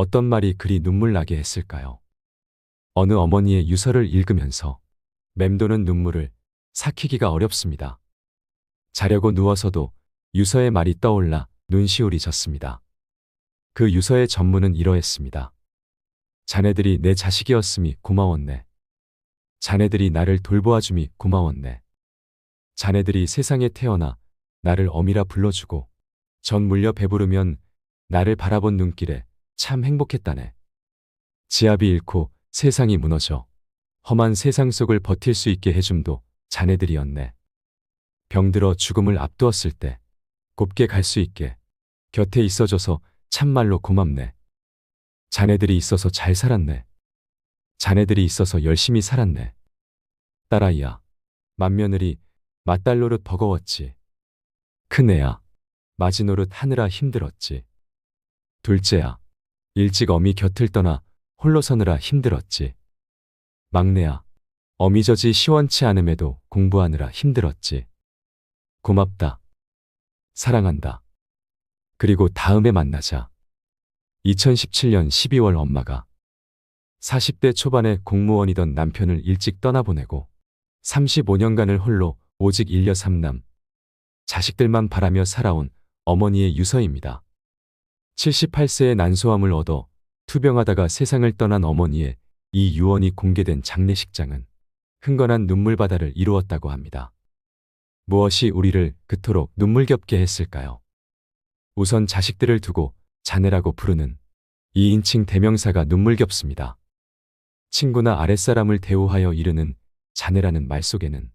어떤 말이 그리 눈물 나게 했을까요? 어느 어머니의 유서를 읽으면서 맴도는 눈물을 삭히기가 어렵습니다. 자려고 누워서도 유서의 말이 떠올라 눈시울이 졌습니다. 그 유서의 전문은 이러했습니다. 자네들이 내 자식이었음이 고마웠네. 자네들이 나를 돌보아줌이 고마웠네. 자네들이 세상에 태어나 나를 어미라 불러주고 전 물려 배부르면 나를 바라본 눈길에 참 행복했다네. 지압이 잃고 세상이 무너져 험한 세상 속을 버틸 수 있게 해줌도 자네들이었네. 병들어 죽음을 앞두었을 때 곱게 갈 수 있게 곁에 있어줘서 참말로 고맙네. 자네들이 있어서 잘 살았네. 자네들이 있어서 열심히 살았네. 딸아이야, 맏며느리 맏딸 노릇 버거웠지. 큰애야, 마지 노릇 하느라 힘들었지. 둘째야, 일찍 어미 곁을 떠나 홀로 서느라 힘들었지. 막내야, 어미 저지 시원치 않음에도 공부하느라 힘들었지. 고맙다. 사랑한다. 그리고 다음에 만나자. 2017년 12월 엄마가 40대 초반의 공무원이던 남편을 일찍 떠나보내고 35년간을 홀로 오직 일녀 삼남, 자식들만 바라며 살아온 어머니의 유서입니다. 78세의 난소암을 얻어 투병하다가 세상을 떠난 어머니의 이 유언이 공개된 장례식장은 흥건한 눈물바다를 이루었다고 합니다. 무엇이 우리를 그토록 눈물겹게 했을까요? 우선 자식들을 두고 자네라고 부르는 2인칭 대명사가 눈물겹습니다. 친구나 아랫사람을 대우하여 이르는 자네라는 말 속에는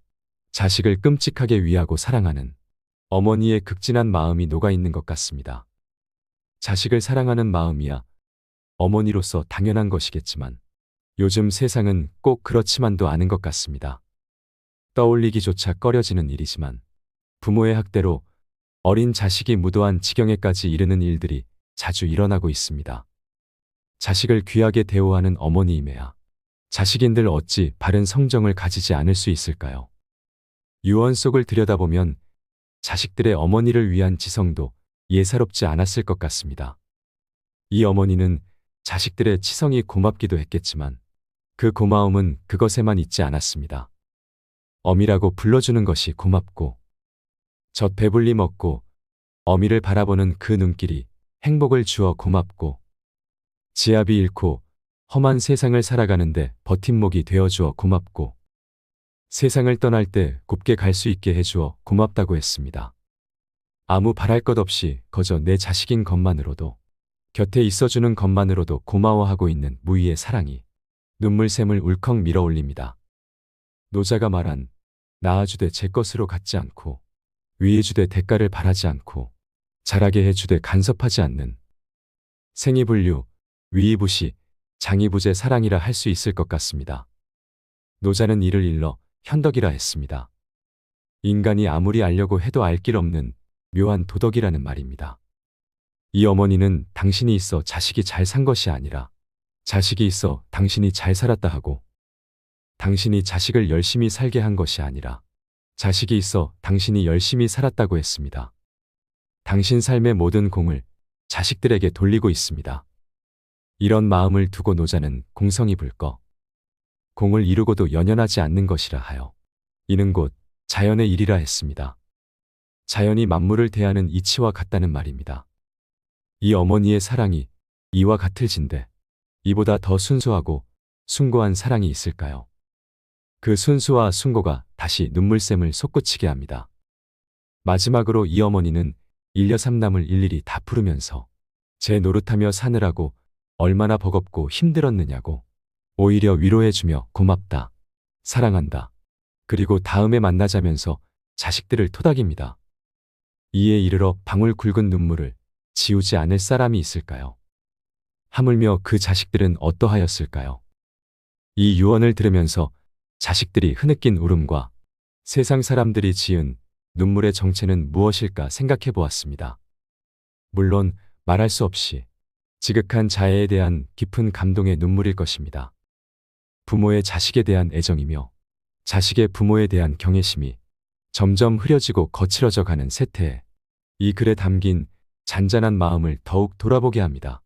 자식을 끔찍하게 위하고 사랑하는 어머니의 극진한 마음이 녹아 있는 것 같습니다. 자식을 사랑하는 마음이야 어머니로서 당연한 것이겠지만 요즘 세상은 꼭 그렇지만도 않은 것 같습니다. 떠올리기조차 꺼려지는 일이지만 부모의 학대로 어린 자식이 무도한 지경에까지 이르는 일들이 자주 일어나고 있습니다. 자식을 귀하게 대우하는 어머니임에야 자식인들 어찌 바른 성정을 가지지 않을 수 있을까요? 유언 속을 들여다보면 자식들의 어머니를 위한 지성도 예사롭지 않았을 것 같습니다. 이 어머니는 자식들의 치성이 고맙기도 했겠지만 그 고마움은 그것에만 있지 않았습니다. 어미라고 불러주는 것이 고맙고 젖 배불리 먹고 어미를 바라보는 그 눈길이 행복을 주어 고맙고 지압이 잃고 험한 세상을 살아가는데 버팀목이 되어주어 고맙고 세상을 떠날 때 곱게 갈 수 있게 해주어 고맙다고 했습니다. 아무 바랄 것 없이 거저 내 자식인 것만으로도 곁에 있어주는 것만으로도 고마워하고 있는 무희의 사랑이 눈물샘을 울컥 밀어올립니다. 노자가 말한 낳아주되 제 것으로 갖지 않고 위해주되 대가를 바라지 않고 자라게 해주되 간섭하지 않는 생이불류, 위이부시, 장이부제 사랑이라 할 수 있을 것 같습니다. 노자는 이를 일러 현덕이라 했습니다. 인간이 아무리 알려고 해도 알 길 없는 묘한 도덕이라는 말입니다. 이 어머니는 당신이 있어 자식이 잘 산 것이 아니라 자식이 있어 당신이 잘 살았다 하고 당신이 자식을 열심히 살게 한 것이 아니라 자식이 있어 당신이 열심히 살았다고 했습니다. 당신 삶의 모든 공을 자식들에게 돌리고 있습니다. 이런 마음을 두고 노자는 공성이 불꺼 공을 이루고도 연연하지 않는 것이라 하여 이는 곧 자연의 일이라 했습니다. 자연이 만물을 대하는 이치와 같다는 말입니다. 이 어머니의 사랑이 이와 같을진데 이보다 더 순수하고 숭고한 사랑이 있을까요? 그 순수와 숭고가 다시 눈물샘을 솟구치게 합니다. 마지막으로 이 어머니는 일녀 삼남을 일일이 다 부르면서 제 노릇하며 사느라고 얼마나 버겁고 힘들었느냐고 오히려 위로해주며 고맙다, 사랑한다, 그리고 다음에 만나자면서 자식들을 토닥입니다. 이에 이르러 방울 굵은 눈물을 지우지 않을 사람이 있을까요? 하물며 그 자식들은 어떠하였을까요? 이 유언을 들으면서 자식들이 흐느낀 울음과 세상 사람들이 지은 눈물의 정체는 무엇일까 생각해 보았습니다. 물론 말할 수 없이 지극한 자애에 대한 깊은 감동의 눈물일 것입니다. 부모의 자식에 대한 애정이며 자식의 부모에 대한 경외심이 점점 흐려지고 거칠어져 가는 세태에 이 글에 담긴 잔잔한 마음을 더욱 돌아보게 합니다.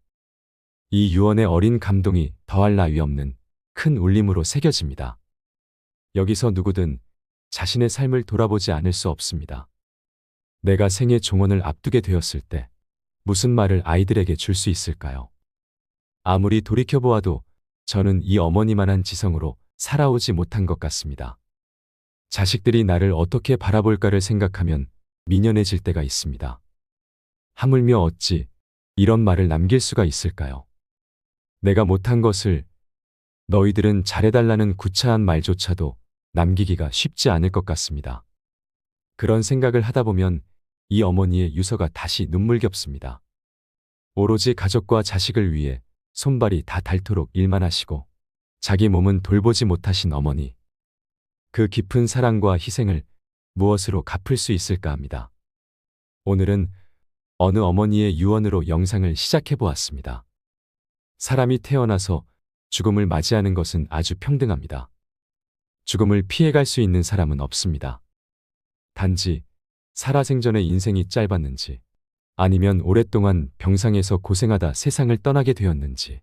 이 유언의 어린 감동이 더할 나위 없는 큰 울림으로 새겨집니다. 여기서 누구든 자신의 삶을 돌아보지 않을 수 없습니다. 내가 생애 종언을 앞두게 되었을 때 무슨 말을 아이들에게 줄 수 있을까요? 아무리 돌이켜보아도 저는 이 어머니만한 지성으로 살아오지 못한 것 같습니다. 자식들이 나를 어떻게 바라볼까를 생각하면 미련해질 때가 있습니다. 하물며 어찌 이런 말을 남길 수가 있을까요? 내가 못한 것을 너희들은 잘해달라는 구차한 말조차도 남기기가 쉽지 않을 것 같습니다. 그런 생각을 하다 보면 이 어머니의 유서가 다시 눈물겹습니다. 오로지 가족과 자식을 위해 손발이 다 닳도록 일만 하시고 자기 몸은 돌보지 못하신 어머니. 그 깊은 사랑과 희생을 무엇으로 갚을 수 있을까 합니다. 오늘은 어느 어머니의 유언으로 영상을 시작해 보았습니다. 사람이 태어나서 죽음을 맞이하는 것은 아주 평등합니다. 죽음을 피해갈 수 있는 사람은 없습니다. 단지 살아생전의 인생이 짧았는지 아니면 오랫동안 병상에서 고생하다 세상을 떠나게 되었는지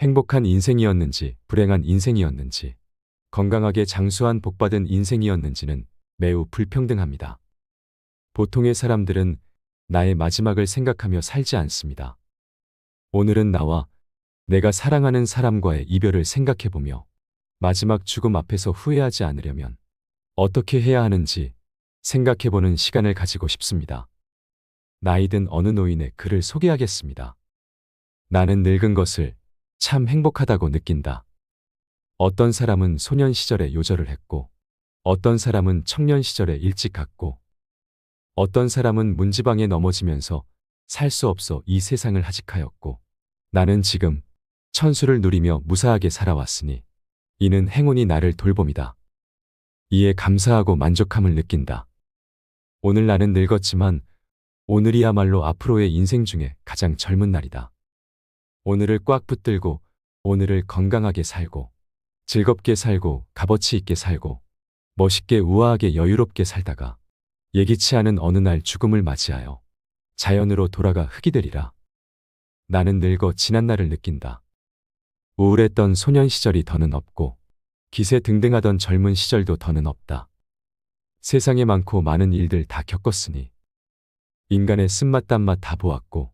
행복한 인생이었는지 불행한 인생이었는지 건강하게 장수한 복받은 인생이었는지는 매우 불평등합니다. 보통의 사람들은 나의 마지막을 생각하며 살지 않습니다. 오늘은 나와 내가 사랑하는 사람과의 이별을 생각해보며 마지막 죽음 앞에서 후회하지 않으려면 어떻게 해야 하는지 생각해보는 시간을 가지고 싶습니다. 나이든 어느 노인의 글을 소개하겠습니다. 나는 늙은 것을 참 행복하다고 느낀다. 어떤 사람은 소년 시절에 요절을 했고, 어떤 사람은 청년 시절에 일찍 갔고, 어떤 사람은 문지방에 넘어지면서 살 수 없어 이 세상을 하직하였고, 나는 지금 천수를 누리며 무사하게 살아왔으니, 이는 행운이 나를 돌봄이다. 이에 감사하고 만족함을 느낀다. 오늘 나는 늙었지만, 오늘이야말로 앞으로의 인생 중에 가장 젊은 날이다. 오늘을 꽉 붙들고, 오늘을 건강하게 살고, 즐겁게 살고, 값어치 있게 살고, 멋있게 우아하게 여유롭게 살다가, 예기치 않은 어느 날 죽음을 맞이하여 자연으로 돌아가 흙이 되리라. 나는 늙어 지난 날을 느낀다. 우울했던 소년 시절이 더는 없고, 기세 등등하던 젊은 시절도 더는 없다. 세상에 많고 많은 일들 다 겪었으니, 인간의 쓴맛 단맛 다 보았고,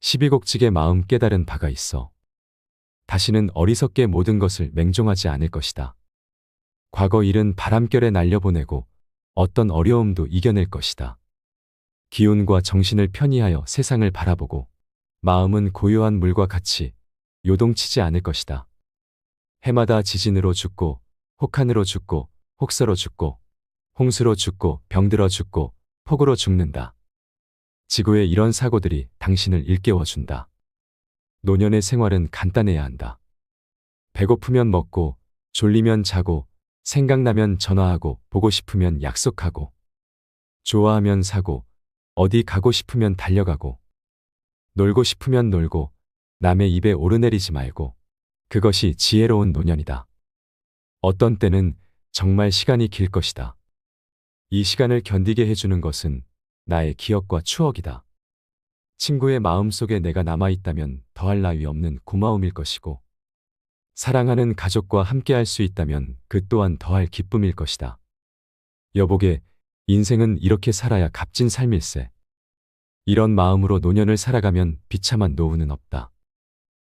시비곡직의 마음 깨달은 바가 있어. 다시는 어리석게 모든 것을 맹종하지 않을 것이다. 과거 일은 바람결에 날려보내고 어떤 어려움도 이겨낼 것이다. 기운과 정신을 편히하여 세상을 바라보고 마음은 고요한 물과 같이 요동치지 않을 것이다. 해마다 지진으로 죽고 혹한으로 죽고 혹서로 죽고 홍수로 죽고 병들어 죽고 폭우로 죽는다. 지구의 이런 사고들이 당신을 일깨워준다. 노년의 생활은 간단해야 한다. 배고프면 먹고, 졸리면 자고, 생각나면 전화하고, 보고 싶으면 약속하고, 좋아하면 사고, 어디 가고 싶으면 달려가고, 놀고 싶으면 놀고, 남의 입에 오르내리지 말고, 그것이 지혜로운 노년이다. 어떤 때는 정말 시간이 길 것이다. 이 시간을 견디게 해주는 것은 나의 기억과 추억이다. 친구의 마음속에 내가 남아있다면 더할 나위 없는 고마움일 것이고, 사랑하는 가족과 함께할 수 있다면 그 또한 더할 기쁨일 것이다. 여보게, 인생은 이렇게 살아야 값진 삶일세. 이런 마음으로 노년을 살아가면 비참한 노후는 없다.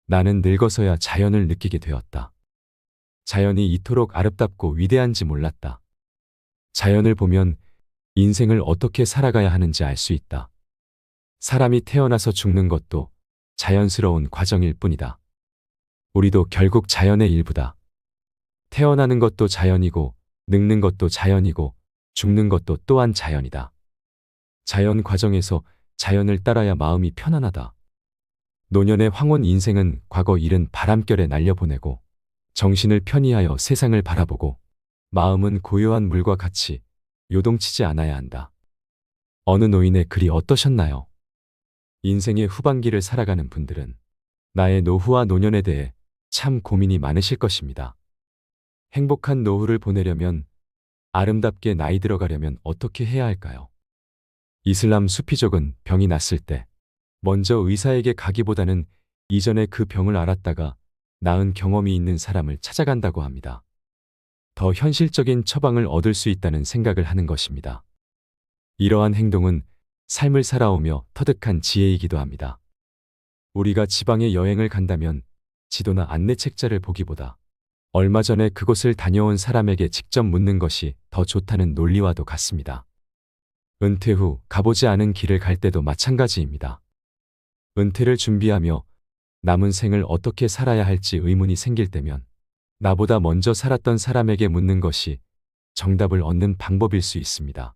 나는 늙어서야 자연을 느끼게 되었다. 자연이 이토록 아름답고 위대한지 몰랐다. 자연을 보면 인생을 어떻게 살아가야 하는지 알 수 있다. 사람이 태어나서 죽는 것도 자연스러운 과정일 뿐이다. 우리도 결국 자연의 일부다. 태어나는 것도 자연이고, 늙는 것도 자연이고, 죽는 것도 또한 자연이다. 자연 과정에서 자연을 따라야 마음이 편안하다. 노년의 황혼 인생은 과거 일은 바람결에 날려보내고, 정신을 편히하여 세상을 바라보고, 마음은 고요한 물과 같이 요동치지 않아야 한다. 어느 노인의 글이 어떠셨나요? 인생의 후반기를 살아가는 분들은 나의 노후와 노년에 대해 참 고민이 많으실 것입니다. 행복한 노후를 보내려면 아름답게 나이 들어가려면 어떻게 해야 할까요? 이슬람 수피족은 병이 났을 때 먼저 의사에게 가기보다는 이전에 그 병을 알았다가 나은 경험이 있는 사람을 찾아간다고 합니다. 더 현실적인 처방을 얻을 수 있다는 생각을 하는 것입니다. 이러한 행동은 삶을 살아오며 터득한 지혜이기도 합니다. 우리가 지방에 여행을 간다면 지도나 안내 책자를 보기보다 얼마 전에 그곳을 다녀온 사람에게 직접 묻는 것이 더 좋다는 논리와도 같습니다. 은퇴 후 가보지 않은 길을 갈 때도 마찬가지입니다. 은퇴를 준비하며 남은 생을 어떻게 살아야 할지 의문이 생길 때면 나보다 먼저 살았던 사람에게 묻는 것이 정답을 얻는 방법일 수 있습니다.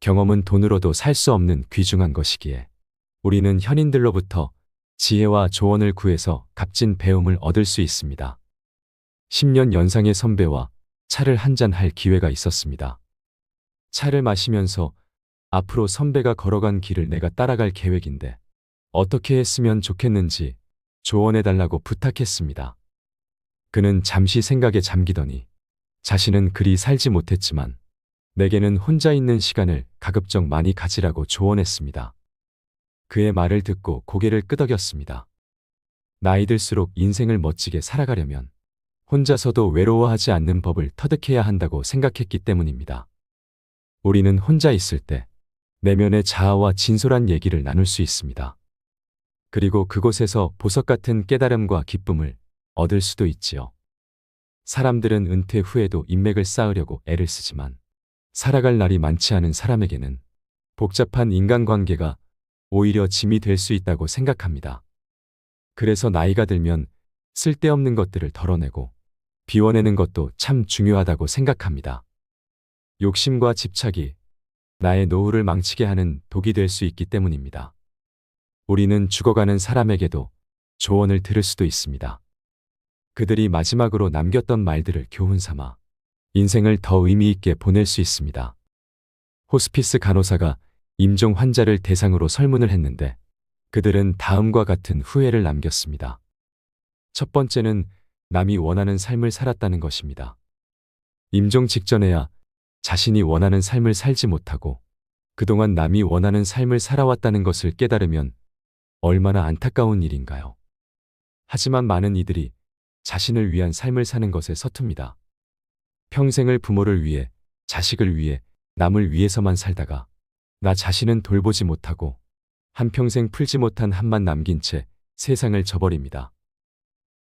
경험은 돈으로도 살 수 없는 귀중한 것이기에 우리는 현인들로부터 지혜와 조언을 구해서 값진 배움을 얻을 수 있습니다. 10년 연상의 선배와 차를 한잔 할 기회가 있었습니다. 차를 마시면서 앞으로 선배가 걸어간 길을 내가 따라갈 계획인데 어떻게 했으면 좋겠는지 조언해 달라고 부탁했습니다. 그는 잠시 생각에 잠기더니 자신은 그리 살지 못했지만 내게는 혼자 있는 시간을 가급적 많이 가지라고 조언했습니다. 그의 말을 듣고 고개를 끄덕였습니다. 나이 들수록 인생을 멋지게 살아가려면 혼자서도 외로워하지 않는 법을 터득해야 한다고 생각했기 때문입니다. 우리는 혼자 있을 때 내면의 자아와 진솔한 얘기를 나눌 수 있습니다. 그리고 그곳에서 보석 같은 깨달음과 기쁨을 얻을 수도 있지요. 사람들은 은퇴 후에도 인맥을 쌓으려고 애를 쓰지만 살아갈 날이 많지 않은 사람에게는 복잡한 인간관계가 오히려 짐이 될 수 있다고 생각합니다. 그래서 나이가 들면 쓸데없는 것들을 덜어내고 비워내는 것도 참 중요하다고 생각합니다. 욕심과 집착이 나의 노후를 망치게 하는 독이 될 수 있기 때문입니다. 우리는 죽어가는 사람에게도 조언을 들을 수도 있습니다. 그들이 마지막으로 남겼던 말들을 교훈 삼아 인생을 더 의미 있게 보낼 수 있습니다. 호스피스 간호사가 임종 환자를 대상으로 설문을 했는데 그들은 다음과 같은 후회를 남겼습니다. 첫 번째는 남이 원하는 삶을 살았다는 것입니다. 임종 직전에야 자신이 원하는 삶을 살지 못하고 그동안 남이 원하는 삶을 살아왔다는 것을 깨달으면 얼마나 안타까운 일인가요? 하지만 많은 이들이 자신을 위한 삶을 사는 것에 서툽니다. 평생을 부모를 위해, 자식을 위해, 남을 위해서만 살다가 나 자신은 돌보지 못하고 한평생 풀지 못한 한만 남긴 채 세상을 저버립니다.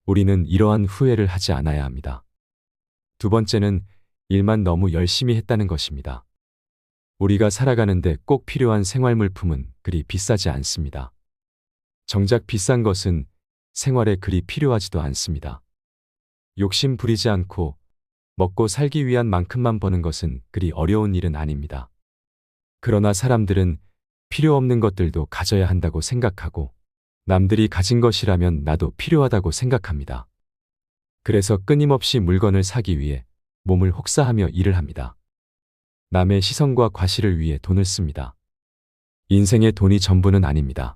우리는 이러한 후회를 하지 않아야 합니다. 두 번째는 일만 너무 열심히 했다는 것입니다. 우리가 살아가는데 꼭 필요한 생활물품은 그리 비싸지 않습니다. 정작 비싼 것은 생활에 그리 필요하지도 않습니다. 욕심 부리지 않고 먹고 살기 위한 만큼만 버는 것은 그리 어려운 일은 아닙니다. 그러나 사람들은 필요 없는 것들도 가져야 한다고 생각하고 남들이 가진 것이라면 나도 필요하다고 생각합니다. 그래서 끊임없이 물건을 사기 위해 몸을 혹사하며 일을 합니다. 남의 시선과 과시를 위해 돈을 씁니다. 인생의 돈이 전부는 아닙니다.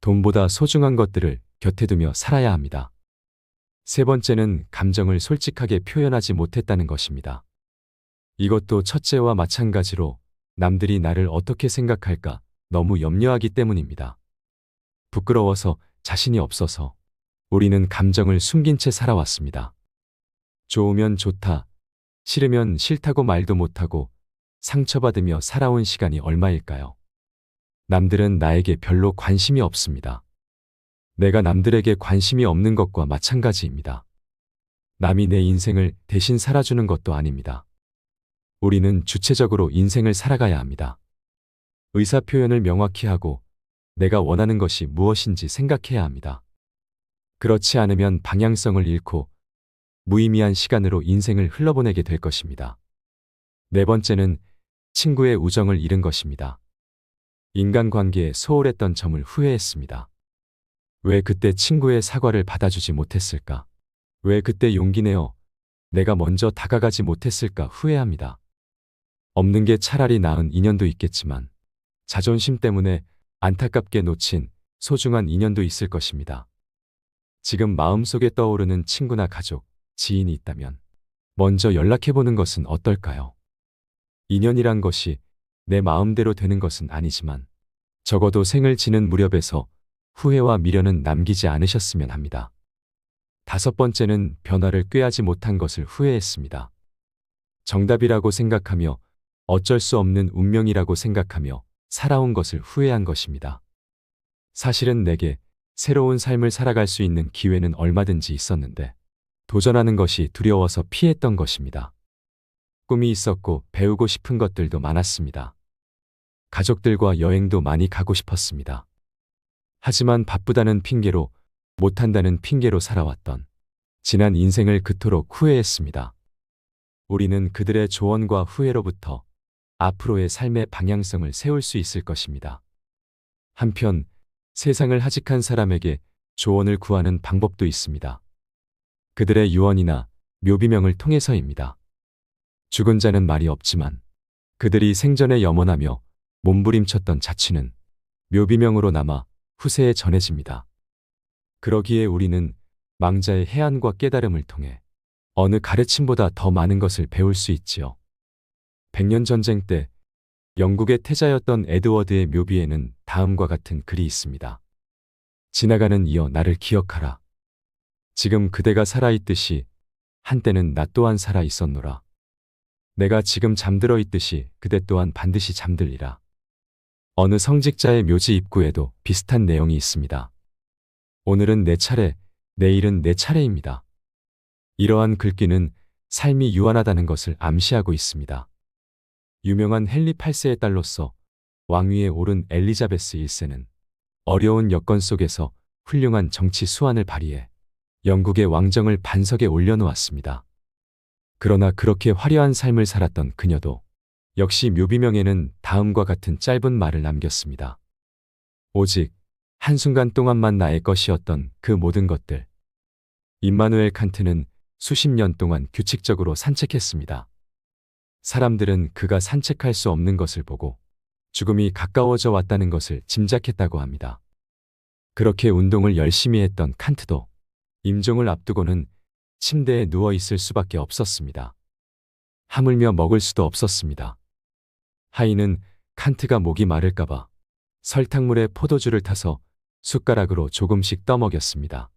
돈보다 소중한 것들을 곁에 두며 살아야 합니다. 세 번째는 감정을 솔직하게 표현하지 못했다는 것입니다. 이것도 첫째와 마찬가지로 남들이 나를 어떻게 생각할까 너무 염려하기 때문입니다. 부끄러워서 자신이 없어서 우리는 감정을 숨긴 채 살아왔습니다. 좋으면 좋다, 싫으면 싫다고 말도 못하고 상처받으며 살아온 시간이 얼마일까요? 남들은 나에게 별로 관심이 없습니다. 내가 남들에게 관심이 없는 것과 마찬가지입니다. 남이 내 인생을 대신 살아주는 것도 아닙니다. 우리는 주체적으로 인생을 살아가야 합니다. 의사 표현을 명확히 하고 내가 원하는 것이 무엇인지 생각해야 합니다. 그렇지 않으면 방향성을 잃고 무의미한 시간으로 인생을 흘러보내게 될 것입니다. 네 번째는 친구의 우정을 잃은 것입니다. 인간관계에 소홀했던 점을 후회했습니다. 왜 그때 친구의 사과를 받아주지 못했을까? 왜 그때 용기 내어 내가 먼저 다가가지 못했을까 후회합니다. 없는 게 차라리 나은 인연도 있겠지만 자존심 때문에 안타깝게 놓친 소중한 인연도 있을 것입니다. 지금 마음속에 떠오르는 친구나 가족, 지인이 있다면 먼저 연락해보는 것은 어떨까요? 인연이란 것이 내 마음대로 되는 것은 아니지만 적어도 생을 지는 무렵에서 후회와 미련은 남기지 않으셨으면 합니다. 다섯 번째는 변화를 꾀하지 못한 것을 후회했습니다. 정답이라고 생각하며 어쩔 수 없는 운명이라고 생각하며 살아온 것을 후회한 것입니다. 사실은 내게 새로운 삶을 살아갈 수 있는 기회는 얼마든지 있었는데 도전하는 것이 두려워서 피했던 것입니다. 꿈이 있었고 배우고 싶은 것들도 많았습니다. 가족들과 여행도 많이 가고 싶었습니다. 하지만 바쁘다는 핑계로 못한다는 핑계로 살아왔던 지난 인생을 그토록 후회했습니다. 우리는 그들의 조언과 후회로부터 앞으로의 삶의 방향성을 세울 수 있을 것입니다. 한편 세상을 하직한 사람에게 조언을 구하는 방법도 있습니다. 그들의 유언이나 묘비명을 통해서입니다. 죽은 자는 말이 없지만 그들이 생전에 염원하며 몸부림쳤던 자취는 묘비명으로 남아 후세에 전해집니다. 그러기에 우리는 망자의 해안과 깨달음을 통해 어느 가르침보다 더 많은 것을 배울 수 있지요. 백년 전쟁 때 영국의 태자였던 에드워드의 묘비에는 다음과 같은 글이 있습니다. 지나가는 이여 나를 기억하라. 지금 그대가 살아있듯이 한때는 나 또한 살아 있었노라. 내가 지금 잠들어 있듯이 그대 또한 반드시 잠들리라. 어느 성직자의 묘지 입구에도 비슷한 내용이 있습니다. 오늘은 내 차례, 내일은 내 차례입니다. 이러한 글귀는 삶이 유한하다는 것을 암시하고 있습니다. 유명한 헨리 8세의 딸로서 왕위에 오른 엘리자베스 1세는 어려운 여건 속에서 훌륭한 정치 수완을 발휘해 영국의 왕정을 반석에 올려놓았습니다. 그러나 그렇게 화려한 삶을 살았던 그녀도 역시 묘비명에는 다음과 같은 짧은 말을 남겼습니다. 오직 한순간 동안만 나의 것이었던 그 모든 것들. 임마누엘 칸트는 수십 년 동안 규칙적으로 산책했습니다. 사람들은 그가 산책할 수 없는 것을 보고 죽음이 가까워져 왔다는 것을 짐작했다고 합니다. 그렇게 운동을 열심히 했던 칸트도 임종을 앞두고는 침대에 누워 있을 수밖에 없었습니다. 하물며 먹을 수도 없었습니다. 하이는 칸트가 목이 마를까봐 설탕물에 포도주를 타서 숟가락으로 조금씩 떠먹였습니다.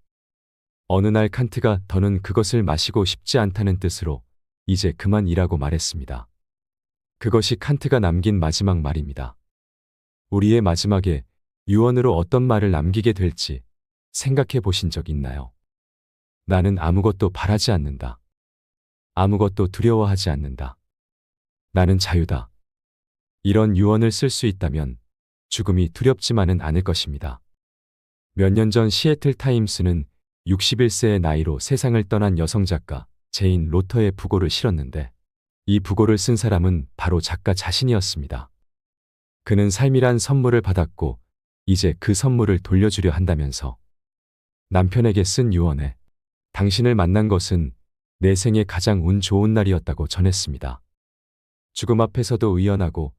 어느 날 칸트가 더는 그것을 마시고 싶지 않다는 뜻으로 이제 그만 일하고 말했습니다. 그것이 칸트가 남긴 마지막 말입니다. 우리의 마지막에 유언으로 어떤 말을 남기게 될지 생각해 보신 적 있나요? 나는 아무것도 바라지 않는다. 아무것도 두려워하지 않는다. 나는 자유다. 이런 유언을 쓸 수 있다면 죽음이 두렵지만은 않을 것입니다. 몇 년 전 시애틀 타임스는 61세의 나이로 세상을 떠난 여성 작가 제인 로터의 부고를 실었는데 이 부고를 쓴 사람은 바로 작가 자신이었습니다. 그는 삶이란 선물을 받았고 이제 그 선물을 돌려주려 한다면서 남편에게 쓴 유언에 당신을 만난 것은 내 생에 가장 운 좋은 날이었다고 전했습니다. 죽음 앞에서도 의연하고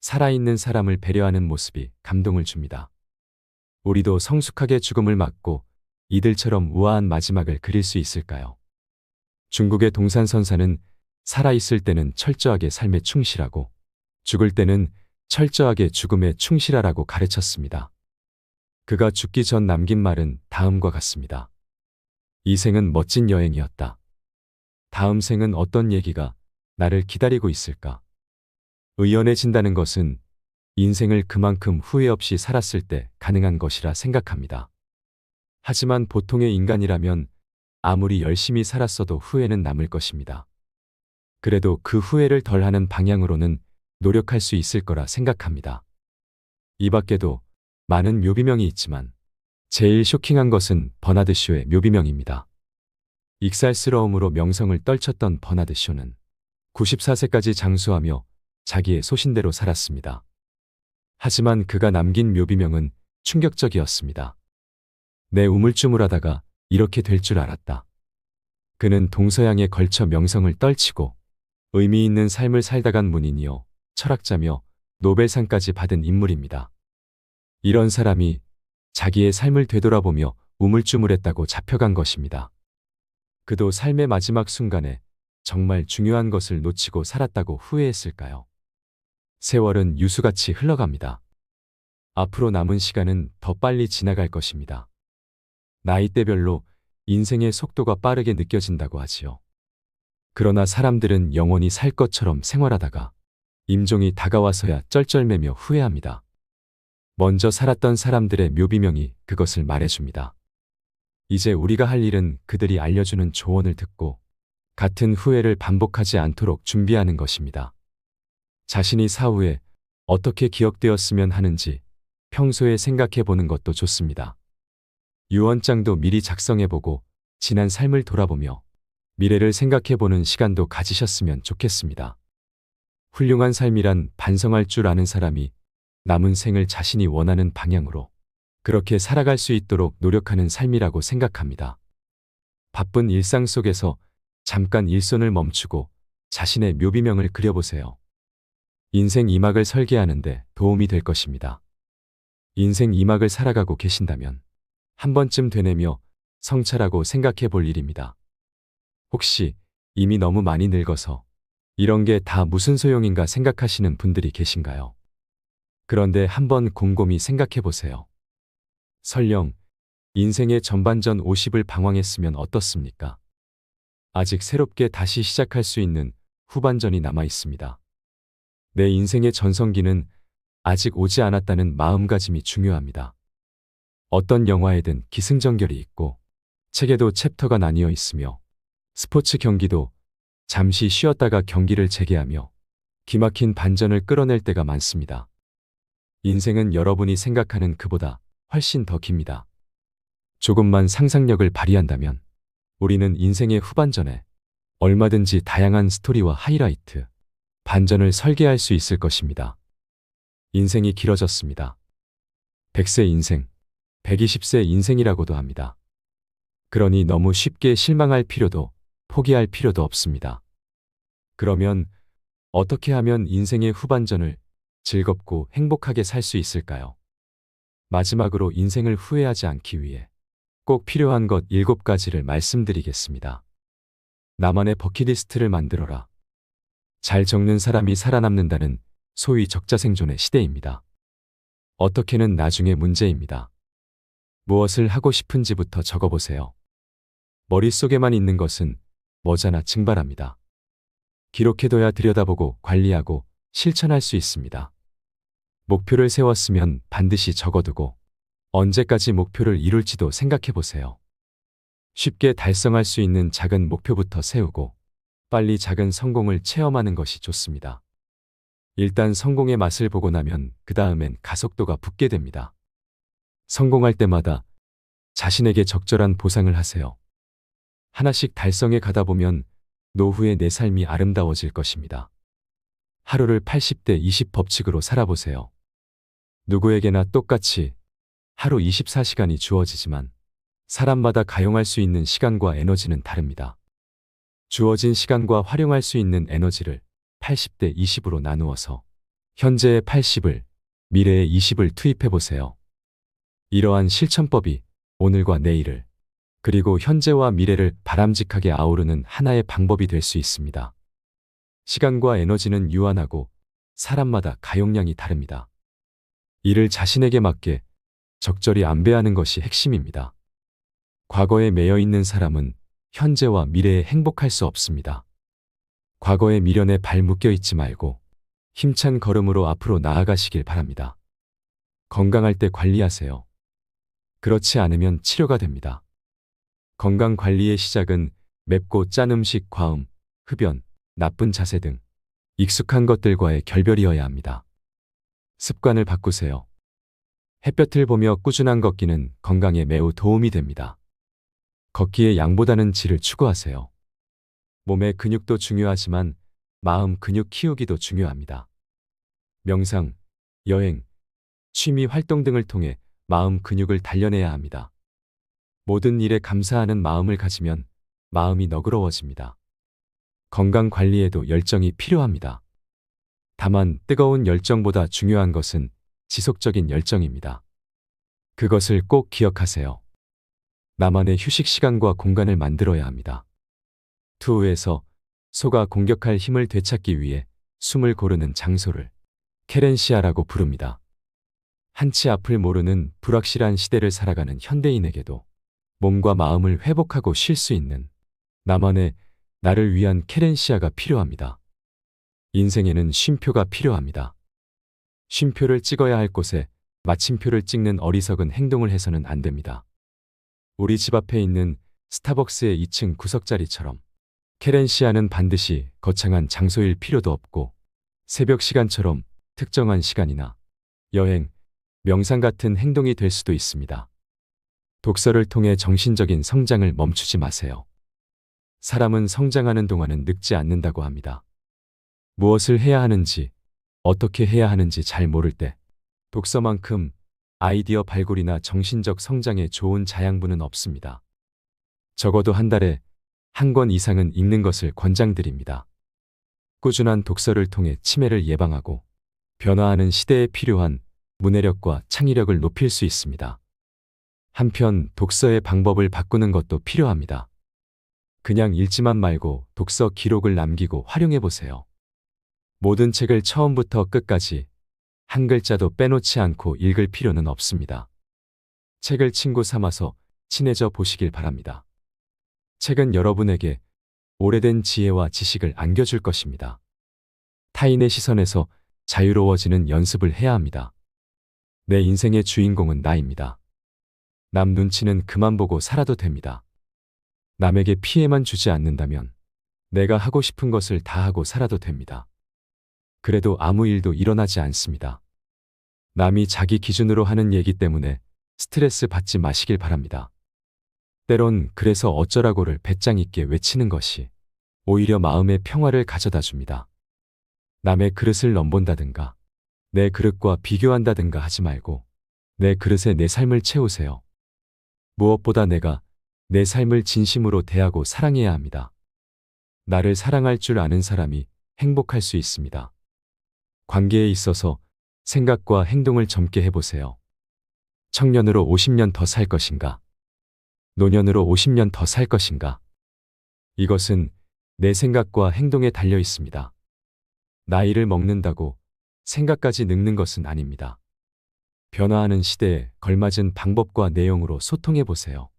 살아있는 사람을 배려하는 모습이 감동을 줍니다. 우리도 성숙하게 죽음을 맞고 이들처럼 우아한 마지막을 그릴 수 있을까요? 중국의 동산선사는 살아있을 때는 철저하게 삶에 충실하고 죽을 때는 철저하게 죽음에 충실하라고 가르쳤습니다. 그가 죽기 전 남긴 말은 다음과 같습니다. 이 생은 멋진 여행이었다. 다음 생은 어떤 얘기가 나를 기다리고 있을까? 의연해진다는 것은 인생을 그만큼 후회 없이 살았을 때 가능한 것이라 생각합니다. 하지만 보통의 인간이라면 아무리 열심히 살았어도 후회는 남을 것입니다. 그래도 그 후회를 덜하는 방향으로는 노력할 수 있을 거라 생각합니다. 이 밖에도 많은 묘비명이 있지만 제일 쇼킹한 것은 버나드 쇼의 묘비명입니다. 익살스러움으로 명성을 떨쳤던 버나드 쇼는 94세까지 장수하며 자기의 소신대로 살았습니다. 하지만 그가 남긴 묘비명은 충격적이었습니다. 내 우물쭈물하다가 이렇게 될 줄 알았다. 그는 동서양에 걸쳐 명성을 떨치고 의미 있는 삶을 살다간 문인이요, 철학자며 노벨상까지 받은 인물입니다. 이런 사람이 자기의 삶을 되돌아보며 우물쭈물했다고 잡혀간 것입니다. 그도 삶의 마지막 순간에 정말 중요한 것을 놓치고 살았다고 후회했을까요? 세월은 유수같이 흘러갑니다. 앞으로 남은 시간은 더 빨리 지나갈 것입니다. 나이대별로 인생의 속도가 빠르게 느껴진다고 하지요. 그러나 사람들은 영원히 살 것처럼 생활하다가 임종이 다가와서야 쩔쩔매며 후회합니다. 먼저 살았던 사람들의 묘비명이 그것을 말해줍니다. 이제 우리가 할 일은 그들이 알려주는 조언을 듣고 같은 후회를 반복하지 않도록 준비하는 것입니다. 자신이 사후에 어떻게 기억되었으면 하는지 평소에 생각해 보는 것도 좋습니다. 유언장도 미리 작성해 보고 지난 삶을 돌아보며 미래를 생각해 보는 시간도 가지셨으면 좋겠습니다. 훌륭한 삶이란 반성할 줄 아는 사람이 남은 생을 자신이 원하는 방향으로 그렇게 살아갈 수 있도록 노력하는 삶이라고 생각합니다. 바쁜 일상 속에서 잠깐 일손을 멈추고 자신의 묘비명을 그려보세요. 인생 이막을 설계하는데 도움이 될 것입니다. 인생 이막을 살아가고 계신다면 한 번쯤 되뇌며 성찰하고 생각해 볼 일입니다. 혹시 이미 너무 많이 늙어서 이런 게 다 무슨 소용인가 생각하시는 분들이 계신가요? 그런데 한번 곰곰이 생각해 보세요. 설령 인생의 전반전 50을 방황했으면 어떻습니까? 아직 새롭게 다시 시작할 수 있는 후반전이 남아 있습니다. 내 인생의 전성기는 아직 오지 않았다는 마음가짐이 중요합니다. 어떤 영화에든 기승전결이 있고 책에도 챕터가 나뉘어 있으며 스포츠 경기도 잠시 쉬었다가 경기를 재개하며 기막힌 반전을 끌어낼 때가 많습니다. 인생은 여러분이 생각하는 그보다 훨씬 더 깁니다. 조금만 상상력을 발휘한다면 우리는 인생의 후반전에 얼마든지 다양한 스토리와 하이라이트, 반전을 설계할 수 있을 것입니다. 인생이 길어졌습니다. 100세 인생, 120세 인생이라고도 합니다. 그러니 너무 쉽게 실망할 필요도 포기할 필요도 없습니다. 그러면 어떻게 하면 인생의 후반전을 즐겁고 행복하게 살 수 있을까요? 마지막으로 인생을 후회하지 않기 위해 꼭 필요한 것 7가지를 말씀드리겠습니다. 나만의 버킷리스트를 만들어라. 잘 적는 사람이 살아남는다는 소위 적자생존의 시대입니다. 어떻게는 나중에 문제입니다. 무엇을 하고 싶은지부터 적어보세요. 머릿속에만 있는 것은 머자나 증발합니다. 기록해둬야 들여다보고 관리하고 실천할 수 있습니다. 목표를 세웠으면 반드시 적어두고 언제까지 목표를 이룰지도 생각해 보세요. 쉽게 달성할 수 있는 작은 목표부터 세우고 빨리 작은 성공을 체험하는 것이 좋습니다. 일단 성공의 맛을 보고 나면 그 다음엔 가속도가 붙게 됩니다. 성공할 때마다 자신에게 적절한 보상을 하세요. 하나씩 달성해 가다 보면 노후의 내 삶이 아름다워질 것입니다. 하루를 80대 20 법칙으로 살아보세요. 누구에게나 똑같이 하루 24시간이 주어지지만 사람마다 가용할 수 있는 시간과 에너지는 다릅니다. 주어진 시간과 활용할 수 있는 에너지를 80대 20으로 나누어서 현재의 80을, 미래의 20을 투입해 보세요. 이러한 실천법이 오늘과 내일을, 그리고 현재와 미래를 바람직하게 아우르는 하나의 방법이 될 수 있습니다. 시간과 에너지는 유한하고 사람마다 가용량이 다릅니다. 이를 자신에게 맞게 적절히 안배하는 것이 핵심입니다. 과거에 매여 있는 사람은 현재와 미래에 행복할 수 없습니다. 과거의 미련에 발 묶여 있지 말고 힘찬 걸음으로 앞으로 나아가시길 바랍니다. 건강할 때 관리하세요. 그렇지 않으면 치료가 됩니다. 건강 관리의 시작은 맵고 짠 음식, 과음, 흡연, 나쁜 자세 등 익숙한 것들과의 결별이어야 합니다. 습관을 바꾸세요. 햇볕을 보며 꾸준한 걷기는 건강에 매우 도움이 됩니다. 걷기의 양보다는 질을 추구하세요. 몸의 근육도 중요하지만 마음 근육 키우기도 중요합니다. 명상, 여행, 취미 활동 등을 통해 마음 근육을 단련해야 합니다. 모든 일에 감사하는 마음을 가지면 마음이 너그러워집니다. 건강 관리에도 열정이 필요합니다. 다만 뜨거운 열정보다 중요한 것은 지속적인 열정입니다. 그것을 꼭 기억하세요. 나만의 휴식 시간과 공간을 만들어야 합니다. 투우에서 소가 공격할 힘을 되찾기 위해 숨을 고르는 장소를 케렌시아라고 부릅니다. 한치 앞을 모르는 불확실한 시대를 살아가는 현대인에게도 몸과 마음을 회복하고 쉴 수 있는 나만의 나를 위한 케렌시아가 필요합니다. 인생에는 쉼표가 필요합니다. 쉼표를 찍어야 할 곳에 마침표를 찍는 어리석은 행동을 해서는 안 됩니다. 우리 집 앞에 있는 스타벅스의 2층 구석자리처럼 케렌시아는 반드시 거창한 장소일 필요도 없고 새벽 시간처럼 특정한 시간이나 여행, 명상 같은 행동이 될 수도 있습니다. 독서를 통해 정신적인 성장을 멈추지 마세요. 사람은 성장하는 동안은 늙지 않는다고 합니다. 무엇을 해야 하는지, 어떻게 해야 하는지 잘 모를 때, 독서만큼 아이디어 발굴이나 정신적 성장에 좋은 자양분은 없습니다. 적어도 한 달에 한 권 이상은 읽는 것을 권장드립니다. 꾸준한 독서를 통해 치매를 예방하고 변화하는 시대에 필요한 문해력과 창의력을 높일 수 있습니다. 한편 독서의 방법을 바꾸는 것도 필요합니다. 그냥 읽지만 말고 독서 기록을 남기고 활용해 보세요. 모든 책을 처음부터 끝까지 한 글자도 빼놓지 않고 읽을 필요는 없습니다. 책을 친구 삼아서 친해져 보시길 바랍니다. 책은 여러분에게 오래된 지혜와 지식을 안겨줄 것입니다. 타인의 시선에서 자유로워지는 연습을 해야 합니다. 내 인생의 주인공은 나입니다. 남 눈치는 그만 보고 살아도 됩니다. 남에게 피해만 주지 않는다면 내가 하고 싶은 것을 다 하고 살아도 됩니다. 그래도 아무 일도 일어나지 않습니다. 남이 자기 기준으로 하는 얘기 때문에 스트레스 받지 마시길 바랍니다. 때론 그래서 어쩌라고를 배짱 있게 외치는 것이 오히려 마음의 평화를 가져다 줍니다. 남의 그릇을 넘본다든가 내 그릇과 비교한다든가 하지 말고 내 그릇에 내 삶을 채우세요. 무엇보다 내가 내 삶을 진심으로 대하고 사랑해야 합니다. 나를 사랑할 줄 아는 사람이 행복할 수 있습니다. 관계에 있어서 생각과 행동을 젊게 해보세요. 청년으로 50년 더 살 것인가? 노년으로 50년 더 살 것인가? 이것은 내 생각과 행동에 달려 있습니다. 나이를 먹는다고 생각까지 늙는 것은 아닙니다. 변화하는 시대에 걸맞은 방법과 내용으로 소통해 보세요.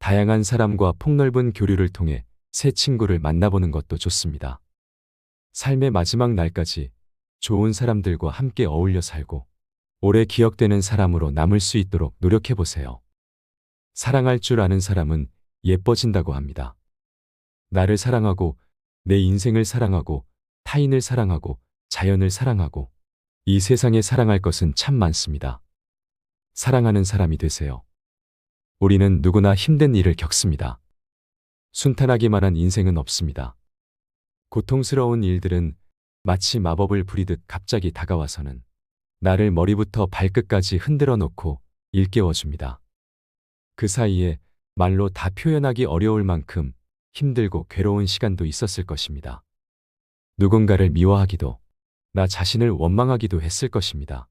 다양한 사람과 폭넓은 교류를 통해 새 친구를 만나보는 것도 좋습니다. 삶의 마지막 날까지 좋은 사람들과 함께 어울려 살고 오래 기억되는 사람으로 남을 수 있도록 노력해 보세요. 사랑할 줄 아는 사람은 예뻐진다고 합니다. 나를 사랑하고 내 인생을 사랑하고 타인을 사랑하고 자연을 사랑하고 이 세상에 사랑할 것은 참 많습니다. 사랑하는 사람이 되세요. 우리는 누구나 힘든 일을 겪습니다. 순탄하기만 한 인생은 없습니다. 고통스러운 일들은 마치 마법을 부리듯 갑자기 다가와서는 나를 머리부터 발끝까지 흔들어 놓고 일깨워 줍니다. 그 사이에 말로 다 표현하기 어려울 만큼 힘들고 괴로운 시간도 있었을 것입니다. 누군가를 미워하기도, 나 자신을 원망하기도 했을 것입니다.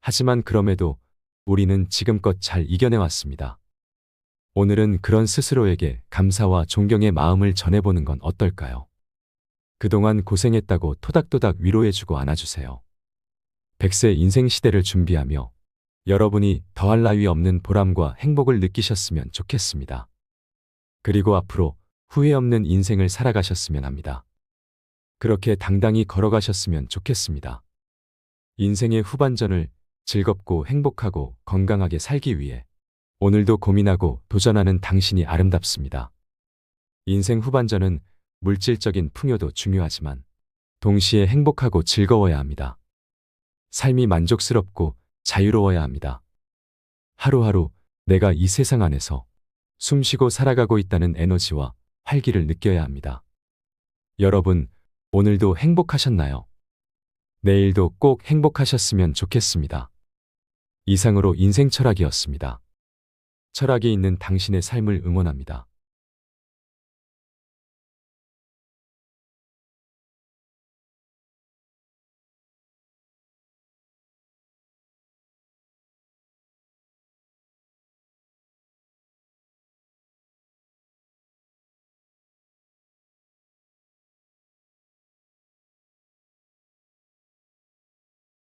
하지만 그럼에도 우리는 지금껏 잘 이겨내왔습니다. 오늘은 그런 스스로에게 감사와 존경의 마음을 전해보는 건 어떨까요? 그동안 고생했다고 토닥토닥 위로해주고 안아주세요. 백세 인생 시대를 준비하며 여러분이 더할 나위 없는 보람과 행복을 느끼셨으면 좋겠습니다. 그리고 앞으로 후회 없는 인생을 살아가셨으면 합니다. 그렇게 당당히 걸어가셨으면 좋겠습니다. 인생의 후반전을 즐겁고 행복하고 건강하게 살기 위해 오늘도 고민하고 도전하는 당신이 아름답습니다. 인생 후반전은 물질적인 풍요도 중요하지만 동시에 행복하고 즐거워야 합니다. 삶이 만족스럽고 자유로워야 합니다. 하루하루 내가 이 세상 안에서 숨쉬고 살아가고 있다는 에너지와 활기를 느껴야 합니다. 여러분, 오늘도 행복하셨나요? 내일도 꼭 행복하셨으면 좋겠습니다. 이상으로 인생 철학이었습니다. 철학이 있는 당신의 삶을 응원합니다.